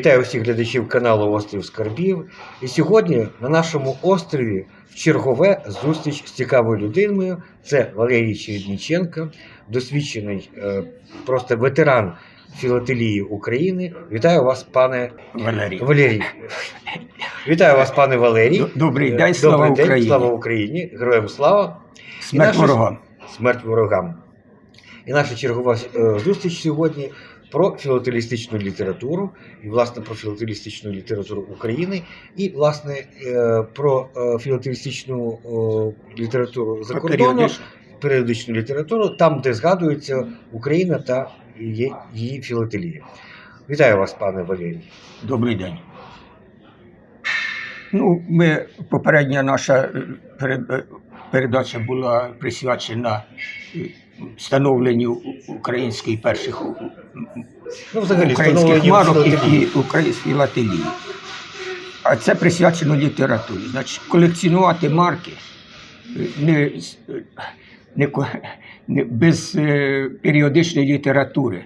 Вітаю усіх глядачів каналу Острів Скарбів. І сьогодні на нашому острові в чергове зустріч з цікавою людиною. Це Валерій Чередніченко, досвідчений е, просто ветеран філателії України. Вітаю вас, пане Валерій. Валерій. Вітаю вас, пане Валерій. Добрий Е, день, слава Добрий день, Україні. слава Україні, героям слава. Смерть наша- ворогам. Смерть ворогам. І наша чергова е, зустріч сьогодні про філателістичну літературу, і, власне, про філателістичну літературу України, і, власне, е, про е, філателістичну літературу за Про кордоном, періодичну. літературу, там, де згадується Україна та її, філателія. Вітаю вас, пане Валерій. Добрий день. Ну, ми, попередня наша е, передача була присвячена становленню української перших Ну, взагалі, українських марок і, і української філателії. А це присвячено літературі. Значить, колекціонувати марки е, не, е, не, не без е, періодичної літератури.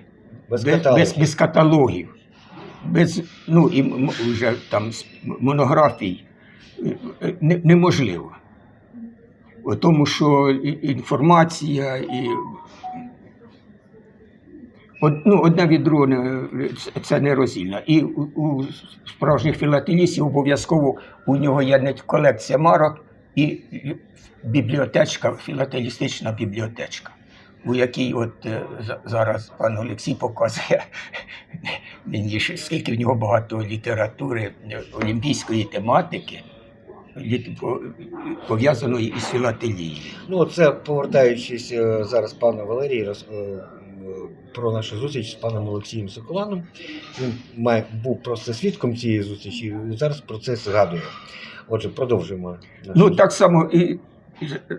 без без, без, без каталогів, без ну і вже там монографій не, неможливо. Тому що інформація і ну, одне від другого це- не роздільно. І у, справжніх філателістів обов'язково у нього є колекція марок і і бібліотечка, філателістична бібліотечка у якій от е, зараз пан Олексій показує мені, скільки в нього багато літератури е, олімпійської тематики, по- пов'язаної із філателією. Ну, це повертаючись е, зараз пана Валерій роз, е, про нашу зустріч з паном Олексієм Соколаном. Він має, був просто свідком цієї зустрічі і зараз про це згадує. Отже, продовжуємо. Ну так само і.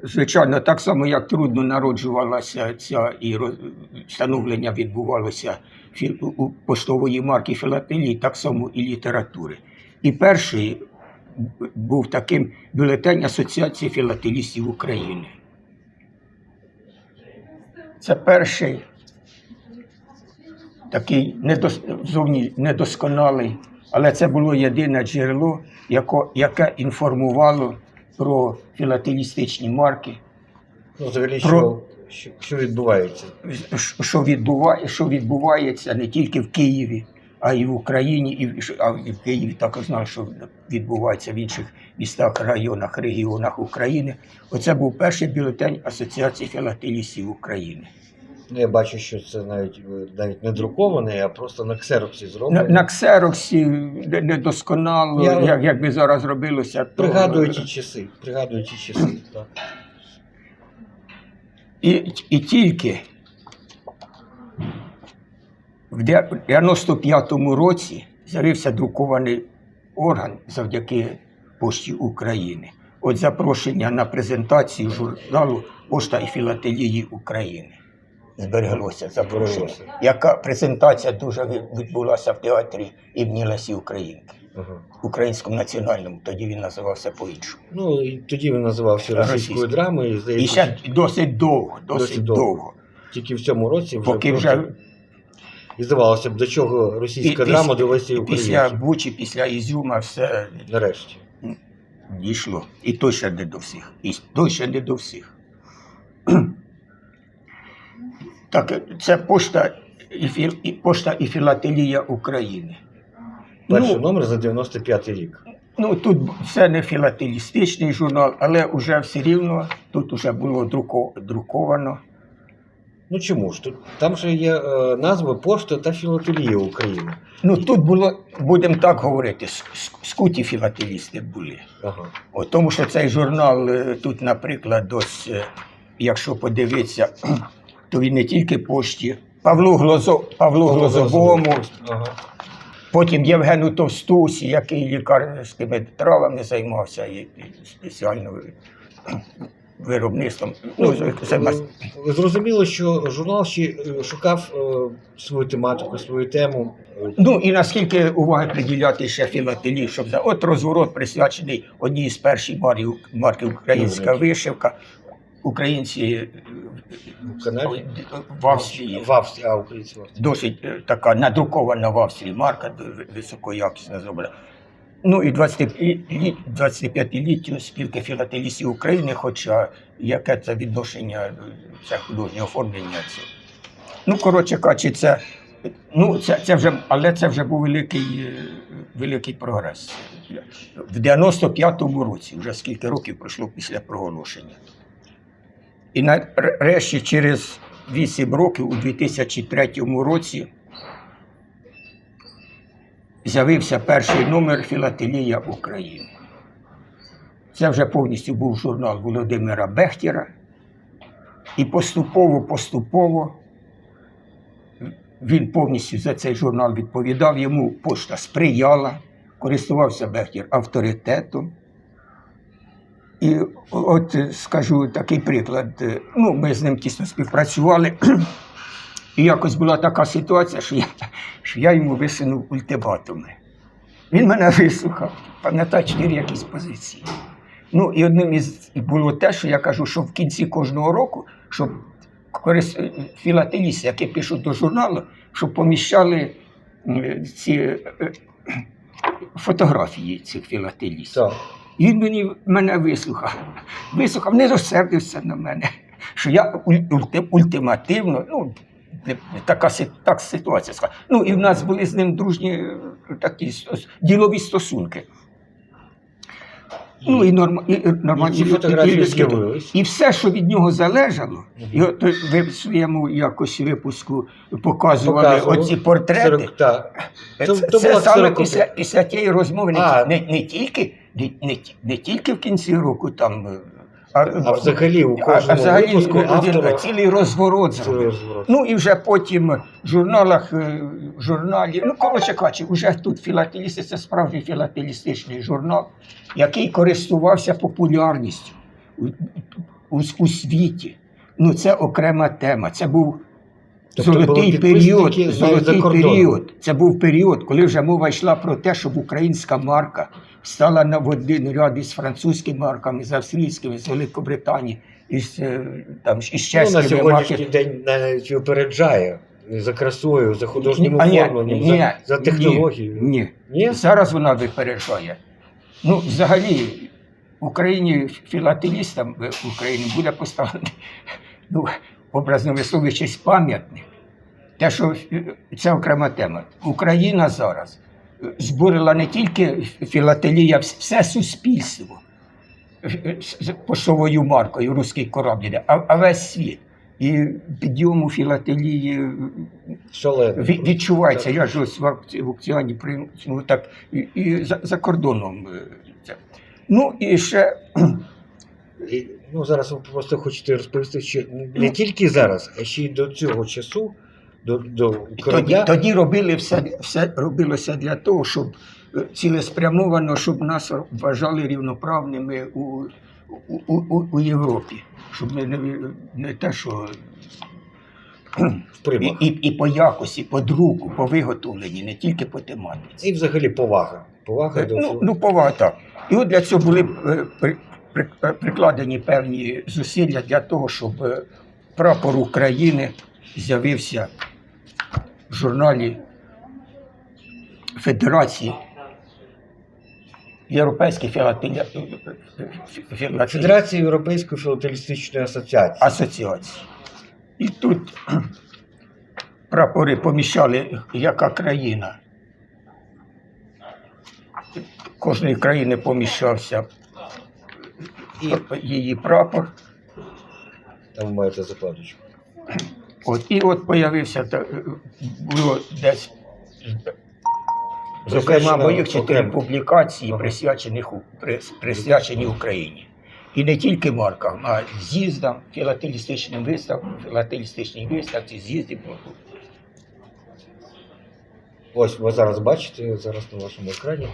Звичайно, так само, як трудно народжувалася ця і роз- становлення відбувалося поштової марки філателії, так само і літератури. І перший був таким бюлетень Асоціації філателістів України. Це перший такий недос... зовні недосконалий, але це було єдине джерело, яко... яке інформувало про філателістичні марки, Ну, взагалі, Про- що, що, відбувається? що- відбуває... що відбувається не тільки в Києві, а й в Україні, і в, а в Києві також знав, що відбувається в інших містах, районах, регіонах України. Оце був перший бюлетень Асоціації філателістів України. Ну, я бачу, що це навіть, е, навіть не друкований, а просто на ксероксі зроблено. на ксероксі недосконало, Я- як, як би зараз робилося, то Пригадую ті часи. Пригадую ті часи. Так. і, і тільки в 95-му році з'явився друкований орган завдяки Пошті України. От запрошення на презентацію журналу Пошта і філателії України. Збереглося запрошення. Яка презентація дуже відбулася в театрі імені Лесі Українки, Ага. українському національному, тоді він називався по-іншому. Ну, і тоді він називався російською драмою. і, І ще досить довго, досить, Досить довго. довго. тільки в цьому році вже. Поки вже І здавалося б, до чого російська І драма довелася і Після. Бучі, після Ізюма все Нарешті. дійшло. І то ще не до всіх. І то ще не до всіх. Так, це пошта і, філ, і пошта і філателія України. Перший Ну, номер за 95 рік. ну тут це не філателістичний журнал, але вже все рівно тут вже було друко, друковано. Ну чому ж? Тут там же є е, назви Пошта та філателія України. Ну тут було, будемо так говорити, скуті філателісти були. Ага. От, тому що цей журнал е, тут, наприклад, ось, е, якщо подивитися, то він не тільки пошті. Павлу, Глозо, Павлу Глозовому, Ага. потім Євгену Товстусі, який лікарськими травами займався і, спеціально виробництвом. Ну, це мас- Зрозуміло, що журнал ще е, шукав е, свою тематику, свою тему. Ну і наскільки уваги приділяти ще філателії, щоб за от розворот присвячений одній з перших марів, марків українська вишивка. українці е, В Канаді? в Австрії. В Австрії, а українці в Австрії. Досить е, така надрукована в Австрії марка, д- високоякісна зроблена. Ну і 25-літтю спілки філателістів України, хоча яке це відношення, це художнє оформлення. Це. Ну, коротше кажучи, це, ну, це, це вже, але це вже був великий, е, великий прогрес. В 95-му році, вже скільки років пройшло після проголошення. І нарешті через 8 років, у 2003 році, з'явився перший номер Філателія України. Це вже повністю був журнал Володимира Бехтєра. І поступово, поступово він повністю за цей журнал відповідав. Йому пошта сприяла, користувався Бехтєр авторитетом. І от скажу такий приклад. Ну, ми з ним тісно співпрацювали. І якось була така ситуація, що я, що я йому висунув ультиматуми. Він мене вислухав, пам'ятаю чотири якісь позиції. Ну, і одним із було те, що я кажу, що в кінці кожного року, щоб філателісти, які пишуть до журналу, щоб поміщали ці е, фотографії цих філателістів. І він мені мене вислухав. Вислухав, не розсердився на мене, що я уль- ультимативно, ну, не- така так ситуація. Ну, і в нас були з ним дружні е, такі ділові стосунки. Ну, і, норм, і, нормальні І фотографії і. І все, що від нього залежало, і от ви в своєму якось випуску показували Показував. оці портрети. Сорок- так. Це, То- це, то була саме після, після тієї розмови не, не, не, тільки, не, не, не тільки в кінці року, там, е, а, А взагалі у кожному а взагалі випуску автора цілий розворот зробив. Ну і вже потім в журналах, в журналі, ну коротше кажучи, вже тут філателісти, це справжній філателістичний журнал, який користувався популярністю у, у, у світі. Ну це окрема тема. Це був Тобто золотий період. Золотий період. Це був період, коли вже мова йшла про те, щоб українська марка стала на один ряд із французькими марками, з австрійськими, з Великобританії, із, е, там, із Ну, на сьогоднішній день навіть випереджає за красою, за художнім оформленням, ні, за, за технологією. Ні, Ні? Зараз вона випереджає. Ну, взагалі, в Україні філателістам в Україні буде поставлений, ну, образно висловлюючись, пам'ятник. Те, що е, це окрема тема. Україна зараз е, збурила не тільки філателія, вс- все суспільство е, поштовою маркою руський корабль, а, а весь світ. І підйому філателії Відчувається, я ж ось в аукці- аукціоні прийму ну, так, і, і за, за кордоном. Ну і ще ну, зараз ви просто хочете розповісти, що не тільки зараз, а ще й до цього часу, до, до тоді, корабля. тоді робили все, все робилося для того, щоб е, цілеспрямовано, щоб нас вважали рівноправними у, у, у, у, Європі. Щоб ми не, не те, що в і, примах. і, і по якості, по друку, по виготовленні, не тільки по тематиці. І взагалі повага. Повага до Ну, всього. ну повага так. І от для цього були е, при, е, прикладені певні зусилля для того, щоб е, прапор України з'явився в журналі Федерації Європейської філателі... Федерація Європейської філателістичної асоціації. асоціації. І тут прапори поміщали, яка країна. Кожної країни поміщався І її прапор. там маєте закладочку. От, і от появився було десь. Зокрема, моїх чотири публікації присвячених присвячені Україні. І не тільки маркам, а з'їздам, філателістичним виставкам, філателістичній виставці, з'їзді. Ось ви зараз бачите, зараз на вашому екрані.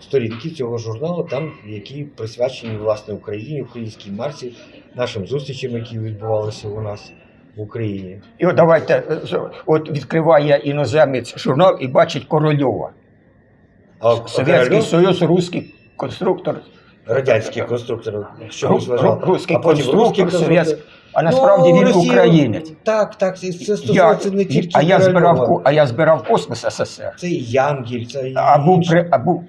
Сторінки цього журналу, там, які присвячені власне Україні, українській марці, нашим зустрічам, які відбувалися у нас в Україні. І от давайте, е, от відкриває іноземець журнал і бачить Корольова. А Совєтський Союз, русський конструктор. радянський конструктор, що Ру- ру- Руський а конструктор, совєтський, а насправді Ну, він Росія- українець. Так, так, це це Я, стосується не тільки а, я збирав, а я збирав космос СССР. Це і Янгель, це і А був, а був,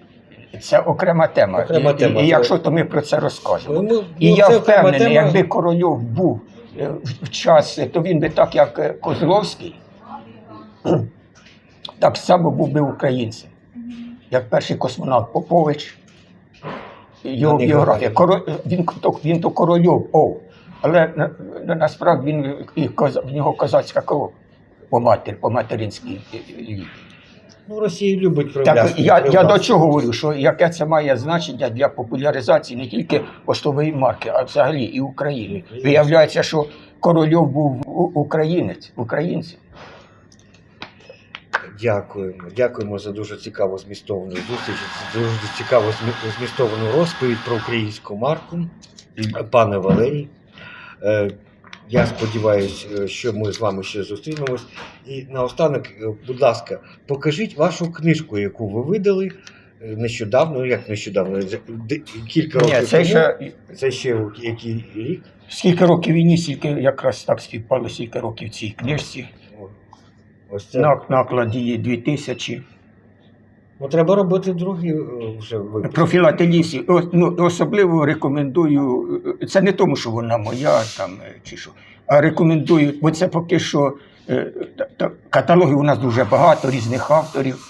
це окрема тема. Окрема і, тема, і, це- якщо то ми про це розкажемо. Ну, І ну, я впевнений, тема. якби Корольов був е, в- час, е, то він би так, як е, Козловський, так само був би українцем. Як перший космонавт Попович, його біографія. говори. Коро... Він, то, він то Корольов, о. Але на, на, насправді він і коза... в нього козацька кров по матері, по материнській лінії. Ну, Росія любить Так, я, я до чого говорю, що яке це має значення для популяризації не тільки поштової марки, а взагалі і України. Виявляється, що Корольов був українець, українцем. Дякуємо. Дякуємо за дуже цікаву змістовану зустріч, за дуже цікаву змі- змістовану розповідь про українську марку, пане Валерій. Е, Я сподіваюся, що ми з вами ще зустрінемось. І наостанок, е, будь ласка, покажіть вашу книжку, яку ви видали е, нещодавно, ну, як нещодавно, кілька років Ні, це тому. ще Це ще який рік? скільки років війні, стільки якраз так співпало, скільки років цій книжці. Ось це. На накладі її 2000. Ну, треба робити другі е, вже випуски. Про філателісі. Ну, особливо рекомендую. е, Це не тому, що вона моя там е, чи що, а рекомендую, бо це поки що та- та- каталогів у нас дуже багато, різних авторів.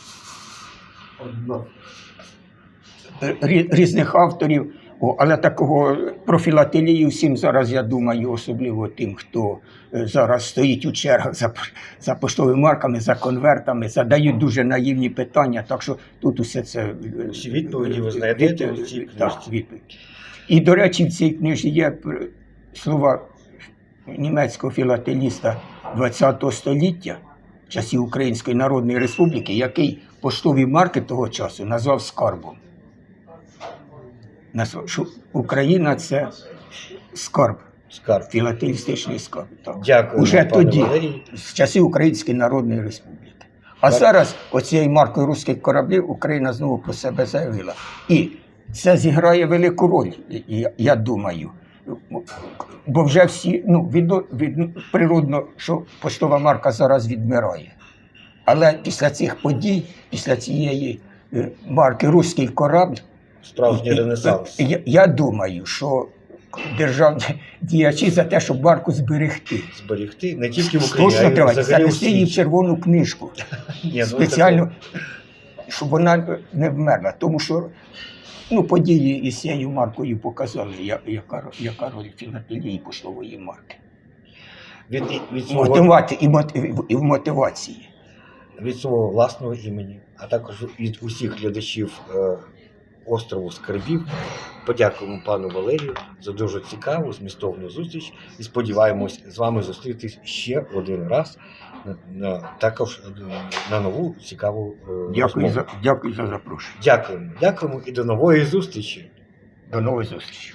Е, Різних авторів. О, але такого про філателію всім зараз, я думаю, особливо тим, хто е, зараз стоїть у чергах за, за поштовими марками, за конвертами, задають дуже наївні питання. Так що тут усе це е, відповіді ви е, знайдете від- в цій так, книжці. відповідь. І, до речі, в цій книжці є слова німецького філателіста ХХ століття, часів Української Народної Республіки, який поштові марки того часу назвав скарбом. Що Україна це скарб, Скарб. філателістичний скарб. Так. Дякую, Уже пане тоді, Валерій. з часів Української Народної Республіки. А Так. зараз оцією маркою руських кораблів Україна знову про себе заявила. І це зіграє велику роль, я, я думаю. Бо вже всі, ну, від, від, природно, що поштова марка зараз відмирає. Але після цих подій, після цієї е, марки Руський корабль, Справжній ренесанс. я, я думаю, що державні діячі за те, щоб марку зберегти. Зберегти не тільки в Україні, а Точно й треба взагалі у занести її в світі. червону книжку. Ні, ну, Спеціально, щоб вона не вмерла. Тому що ну, події із цією маркою показали, я- яка, яка роль філателії поштової марки. Від, від, свого, Мотивати і, мотив, і в мотивації. від свого власного імені, а також від усіх глядачів е, острову Скарбів. Подякуємо пану Валерію за дуже цікаву, змістовну зустріч і сподіваємось з вами зустрітись ще один раз також е, на нову цікаву е, Дякую розмову. за, дякую за запрошення. Дякуємо, дякуємо і до нової зустрічі. До нової зустрічі.